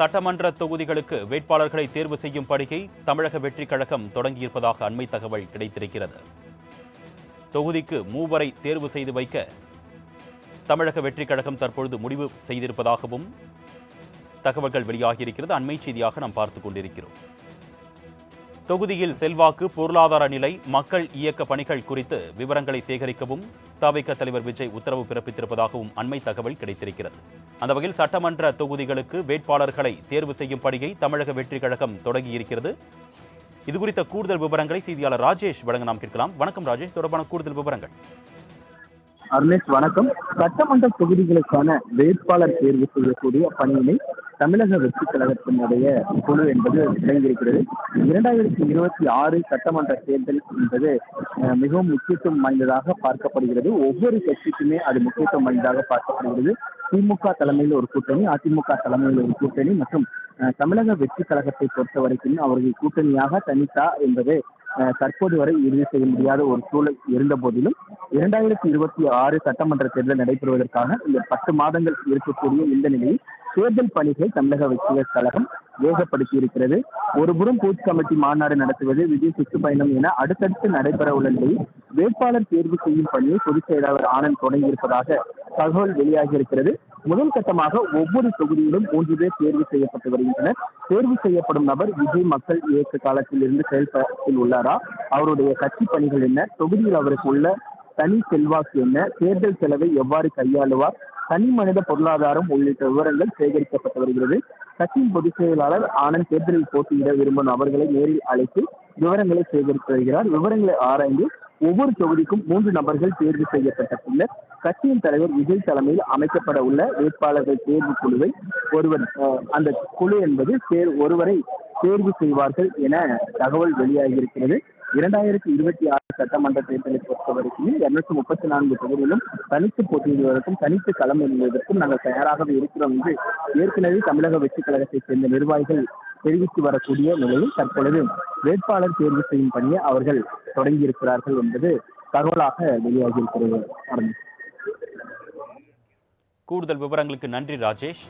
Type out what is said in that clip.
சட்டமன்ற தொகுதிகளுக்கு வேட்பாளர்களை தேர்வு செய்யும் பணியை தமிழக வெற்றிக் கழகம் தொடங்கியிருப்பதாக அண்மை தகவல் கிடைத்திருக்கிறது. தொகுதிக்கு மூவரை தேர்வு செய்து வைக்க தமிழக வெற்றிக் கழகம் தற்பொழுது முடிவு செய்திருப்பதாகவும் தகவல்கள் வெளியாகியிருக்கிறது. அண்மை செய்தியாக நாம் பார்த்துக் கொண்டிருக்கிறோம். தொகுதியில் செல்வாக்கு பொருளாதார நிலை மக்கள் இயக்க பணிகள் குறித்து விவரங்களை சேகரிக்கவும் தவிக தலைவர் விஜய் உத்தரவு பிறப்பித்திருப்பதாகவும் அண்மை தகவல் கிடைத்திருக்கிறது. அந்த வகையில் சட்டமன்ற தொகுதிகளுக்கு வேட்பாளர்களை தேர்வு செய்யும் பணியை தமிழக வெற்றிக் கழகம் தொடங்கியிருக்கிறது. இது குறித்த கூடுதல் விவரங்களை செய்தியாளர் ராஜேஷ் வழங்க நாம் கேட்கலாம். வணக்கம் ராஜேஷ். தொடர்பான கூடுதல் விவரங்கள். அருணேஷ் வணக்கம். சட்டமன்ற தொகுதிகளுக்கான வேட்பாளர் தேர்வு செய்யக்கூடிய பணியினை தமிழக வெற்றி கழகத்தினுடைய குழு என்பது விளங்கியிருக்கிறது இரண்டாயிரத்தி இருபத்தி ஆறு சட்டமன்ற தேர்தல் என்பது மிகவும் முக்கியத்துவம் வாய்ந்ததாக பார்க்கப்படுகிறது. ஒவ்வொரு கட்சிக்குமே அது முக்கியத்துவம் வாய்ந்ததாக பார்க்கப்படுகிறது. திமுக தலைமையில் ஒரு கூட்டணி அதிமுக தலைமையில் ஒரு கூட்டணி மற்றும் தமிழக வெற்றி கழகத்தை பொறுத்த வரைக்கும் அவர்கள் கூட்டணியாக தனித்தா என்பது தற்போது வரை இறுதி செய்ய முடியாத ஒரு சூழல் இருந்த போதிலும் இரண்டாயிரத்தி இருபத்தி ஆறு சட்டமன்ற தேர்தல் நடைபெறுவதற்கான இந்த பத்து மாதங்கள் இருக்கக்கூடிய இந்த நிலையில் தேர்தல் பணிகளை தமிழக வெற்றிகள் கழகம் வேகப்படுத்தி இருக்கிறது ஒருபுறம் பூத் கமிட்டி மாநாடு நடத்துவது விஜய் சுற்றுப்பயணம் என அடுத்தடுத்து நடைபெற உள்ள நிலையில் வேட்பாளர் தேர்வு செய்யும் பணியை பொதுச் செயலாளர் ஆனந்த் தொடங்கியிருப்பதாக தகவல் வெளியாகி இருக்கிறது முதல் கட்டமாக ஒவ்வொரு தொகுதியிலும் மூன்று பேர் தேர்வு செய்யப்பட்டு வருகின்றனர். தேர்வு செய்யப்படும் நபர் விஜய் மக்கள் இயக்க காலத்தில் இருந்து செயல்பாட்டில் உள்ளாரா? அவருடைய கட்சி பணிகள் என்ன? தொகுதியில் அவருக்கு உள்ள தனி செல்வாக்கு என்ன? தேர்தல் செலவை எவ்வாறு கையாளுவார்? தனி மனித பொருளாதாரம் உள்ளிட்ட விவரங்கள் சேகரிக்கப்பட்டு வருகிறது. கட்சியின் பொதுச் செயலாளர் ஆனந்த் தேர்தலில் போட்டியிட விரும்பும் நபர்களை நேரில் அழைத்து விவரங்களை சேகரித்து வருகிறார். விவரங்களை ஆராய்ந்து ஒவ்வொரு தொகுதிக்கும் மூன்று நபர்கள் தேர்வு செய்யப்பட்ட பின்னர் கட்சியின் தலைவர் விஜய் தலைமையில் அமைக்கப்பட உள்ள வேட்பாளர்கள் தேர்வு குழுவை ஒருவர் அந்த குழு என்பது தேர் ஒருவரை தேர்வு செய்வார்கள் என தகவல் வெளியாகி இருக்கிறது இரண்டாயிரத்தி இருபத்தி ஆறு சட்டமன்ற தேர்தலை பொறுத்தவரைக்கும் இருநூற்றி முப்பத்தி நான்கு தொகுதிகளும் தனித்து போட்டியிடுவதற்கும் தனித்து களம் எழுதுவதற்கும் நாங்கள் தயாராகவே இருக்கிறோம் என்று ஏற்கனவே தமிழக வெற்றி கழகத்தைச் சேர்ந்த நிர்வாகிகள் தெரிவித்து வரக்கூடிய நிலையில் தற்பொழுது வேட்பாளர் தேர்வு செய்யும் பணியை அவர்கள் தொடங்கியிருக்கிறார்கள் என்பது தகவலாக வெளியாகியிருக்கிறது. கூடுதல் விவரங்களுக்கு நன்றி ராஜேஷ்.